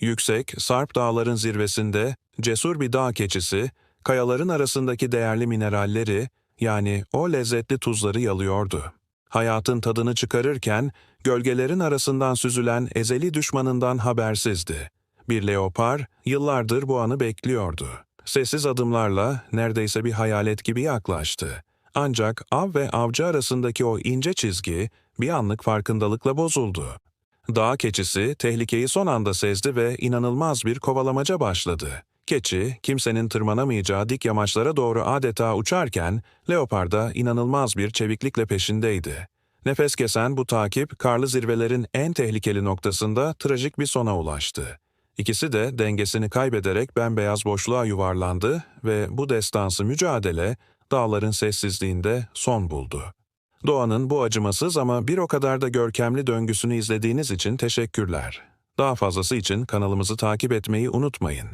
Yüksek, sarp dağların zirvesinde cesur bir dağ keçisi, kayaların arasındaki değerli mineralleri, yani o lezzetli tuzları yalıyordu. Hayatın tadını çıkarırken, gölgelerin arasından süzülen ezeli düşmanından habersizdi. Bir leopar, yıllardır bu anı bekliyordu. Sessiz adımlarla, neredeyse bir hayalet gibi yaklaştı. Ancak av ve avcı arasındaki o ince çizgi, bir anlık farkındalıkla bozuldu. Dağ keçisi tehlikeyi son anda sezdi ve inanılmaz bir kovalamaca başladı. Keçi, kimsenin tırmanamayacağı dik yamaçlara doğru adeta uçarken, leopar da inanılmaz bir çeviklikle peşindeydi. Nefes kesen bu takip, karlı zirvelerin en tehlikeli noktasında trajik bir sona ulaştı. İkisi de dengesini kaybederek bembeyaz boşluğa yuvarlandı ve bu destansı mücadele, dağların sessizliğinde son buldu. Doğanın bu acımasız ama bir o kadar da görkemli döngüsünü izlediğiniz için teşekkürler. Daha fazlası için kanalımızı takip etmeyi unutmayın.